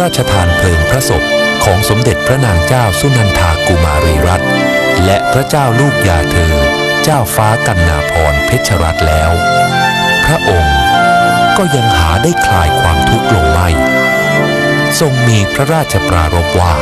ราชทานเพลิงพระศพของสมเด็จพระนางเจ้าสุนันทากุมารีรัตน์และพระเจ้าลูกยาเธอ เจ้าฟ้ากันนาพรเพชรรัตน์แล้ว พระองค์ก็ยังหาได้คลายความทุกข์ลงไม่ ทรงมีพระราชปรารภว่า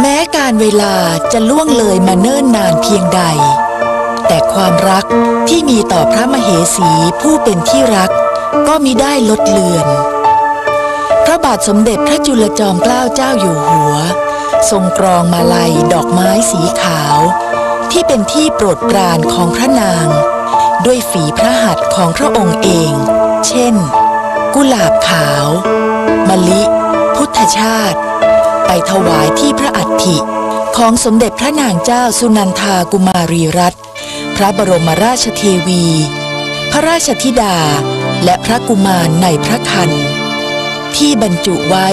แม้การเวลาจะล่วงเลยมาเนิ่นนานเพียงใด แต่ความรักที่มีต่อพระมเหสีผู้เป็นที่รัก ก็มิได้ลดเลือน พระบาทสมเด็จพระจุลจอมเกล้าเจ้าอยู่หัว ทรงกรองมาลัยดอกไม้สีขาว ที่เป็นที่โปรดปรานของพระนาง ด้วยฝีพระหัตถ์ของพระองค์เอง เช่น กุหลาบขาว มะลิ พุทธชาติ ไปถวายที่พระอัฐิ ของสมเด็จพระนางเจ้าสุนันทากุมารีรัตน์พระบรมราชเทวี พระราชธิดา และพระกุมารในพระคัน ที่บรรจุไว้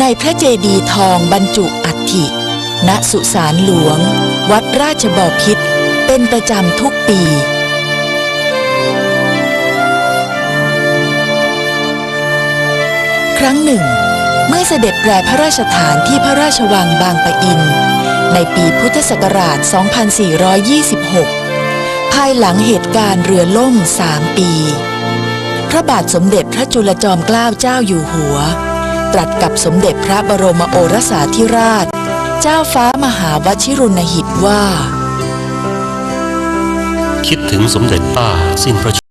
ในพระเจดีย์ทองบรรจุอัฐิ ณสุสานหลวง วัดราชบพิตรเป็นประจำทุกปีครั้งหนึ่ง เมื่อเสด็จแปรพระราชฐานที่พระราชวังบางปะอิน ในปีพุทธศักราช 2426 ภายหลังเหตุการณ์เรือล่มสามปี พระบาทสมเด็จพระจุลจอมเกล้าเจ้าอยู่หัว ตรัสกับสมเด็จพระบรมโอรสาธิราช เจ้าฟ้ามหาวชิรุณหิตว่า คิดถึงสมเด็จป้าสิ้นพระช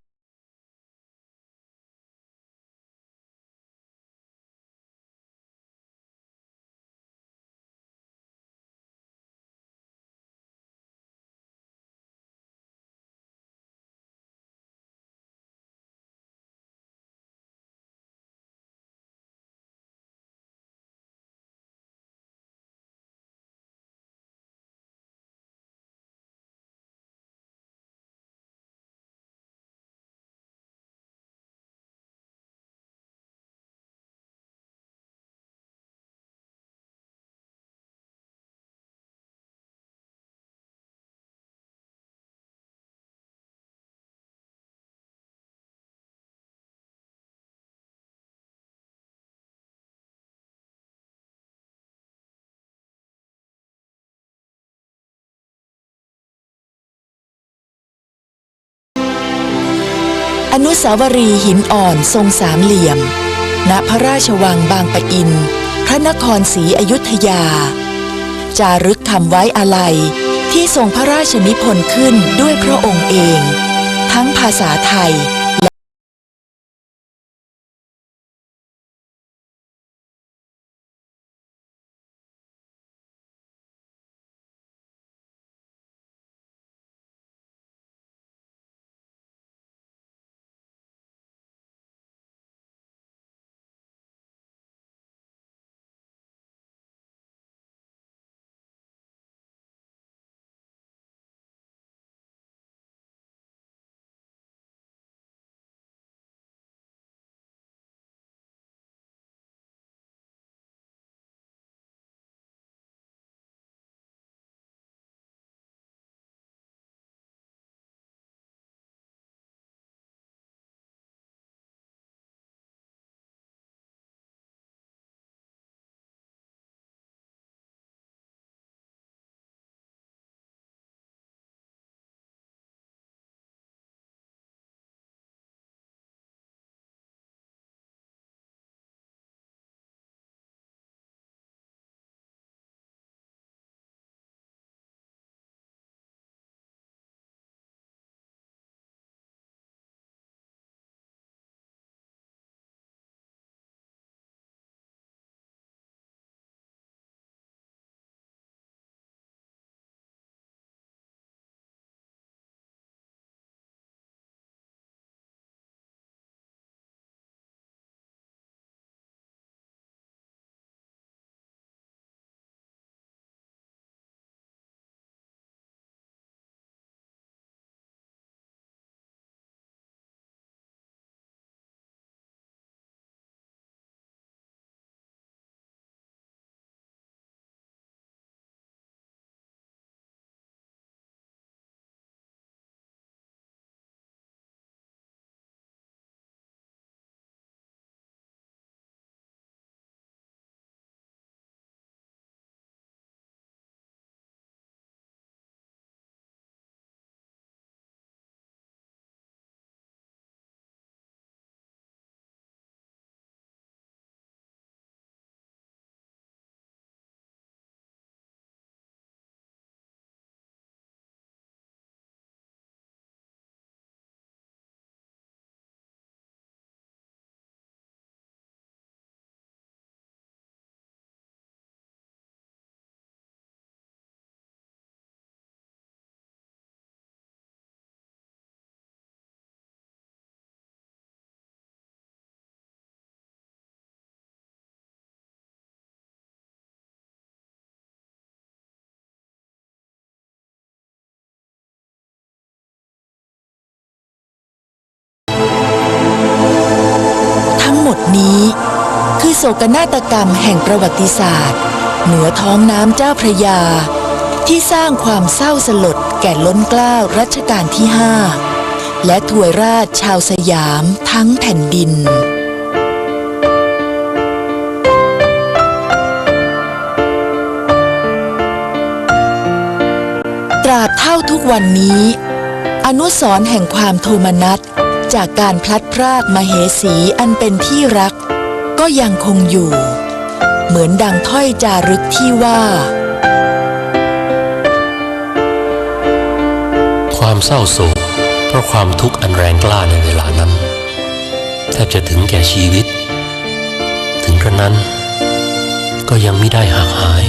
อนุสาวรีย์หินอ่อนทรงสามเหลี่ยม ณพระราชวังบางปะอิน พระนครศรีอยุธยา จารึกคำไว้อาลัยที่ทรงพระราชนิพนธ์ขึ้นด้วยพระองค์เอง ทั้งภาษาไทย โศกนาฏกรรมแห่งประวัติศาสตร์ เหนือท้องน้ำเจ้าพระยา ที่สร้างความเศร้าสลดแก่ล้นเกล้ารัชกาลที่ห้าและถวยราชชาวสยามทั้งแผ่นดินตราบเท่าทุกวันนี้ อนุสรแห่งความโทมนัส จากการพลัดพรากมาเหสีอันเป็นที่รัก ก็ยังคงอยู่ เหมือนดังถ้อยจารึกที่ว่า ความเศร้าโศกเพราะความทุกข์อันแรงกล้าในเวลานั้นแทบจะถึงแก่ชีวิต ถึงกระนั้นก็ยังไม่ได้ห่างหาย